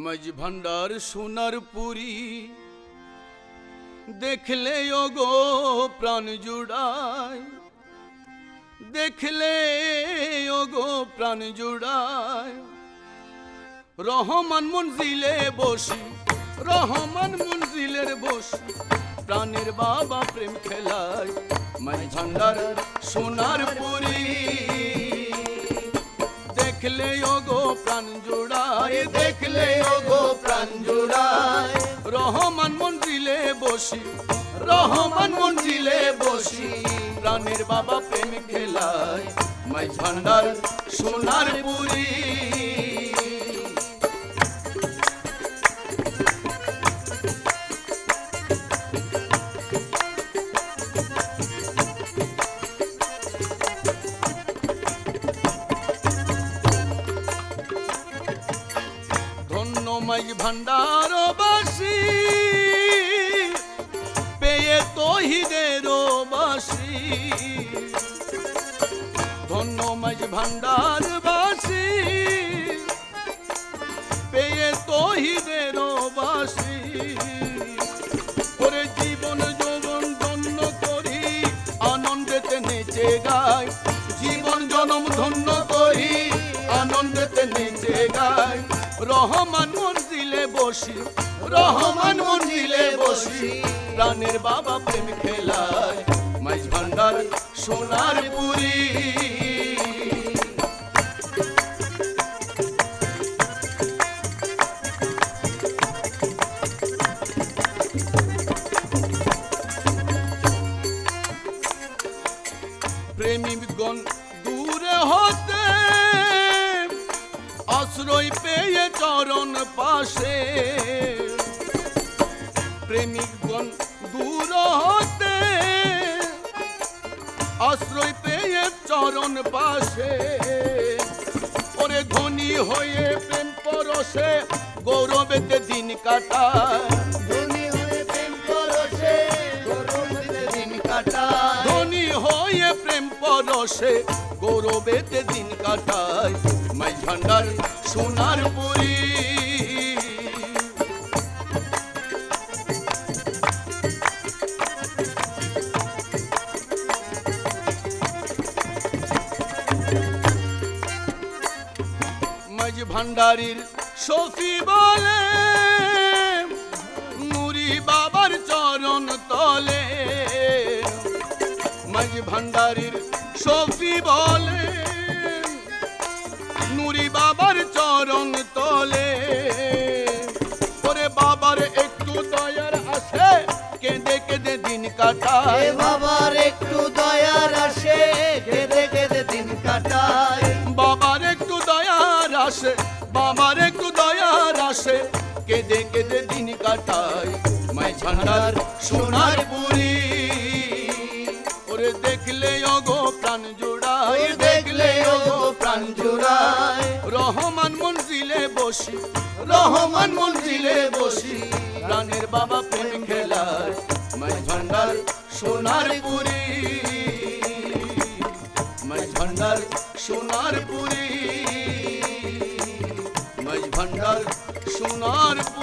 মজ ভান্ডার সোনার পুরী। দেখলে গো প্রাণ জুড়ায় দেখলে গো প্রাণ জুড়ায় রহমান মঞ্জিলে বসি, রহমান মঞ্জিলের বসি। প্রাণের বাবা প্রেম খেলায় মাই ভান্ডার সোনার পুরী। প্রাণ জোড়ায়, দেখলে ওগো প্রাণ জোড়ায়। রহমান মঞ্জিলে বসি, রহমান মঞ্জিলে বসি। প্রাণের বাবা প্রেম খেলায় মাই ভান্ডার, সোনার পুরী। ধন্য মাই ভান্ডারবাসী পেয়ে তহিদের বাসী। ধন্য মাই ভান্ডারবাসী পেয়ে তহিদের বাসী। ওরে জীবন যৌবন ধন্য করি, আনন্দেতে নেচে গায় জীবন জনম ধন্য করি, আনন্দেতে নেচে গায় রহমান বসি। রহমান মন্দিরে বসি। প্রাণের বাবা প্রেম আশ্রয় পেয়ে চরণ পাশে। প্রেমিকগণ দূর হতে আশ্রয় পেয়ে চরণ পাশে। ওরে ধনী হয়ে প্রেম পরশে গৌরবেতে দিন কাটায়। ধনী হয়ে প্রেম পরশে গরমে দিন কাটায়। ধনী হয়ে প্রেম পরশে গৌরবেতে দিন কাটায়। মাই ভান্ডার সোনার পুরী। ভান্ডারির সফি বলে নুরি বাবার চরণ তলে। মাঝ ভান্ডারির সফি বলে নুরি বাবার চরণ তলে। ওরে বাবার একটু দয়ার আসে কেঁদে কেঁদে দিন কাটায়। বাবার একটু দয়ার আসে কেঁদে কেঁদে দিন কাটায়। বাবার একটু দয়ার আসে বাবার একটু দয়ার আসে কেঁদে কেঁদে দিন কাটায়। মাই ঝান্ডার সোনার পুরী ওরে দেখলে অগো প্রাণ অগো প্রাণ জোড়ায়। রহমান মন্দিরে বসি। রহমান মন্দিরে বসি। রানের বাবা প্রেম খেলায়। মাই ঝন্ডার সোনার পুরি মাই ঝন্ডার সোনার পুরি মাই ঝন্ডার সোনার পুরি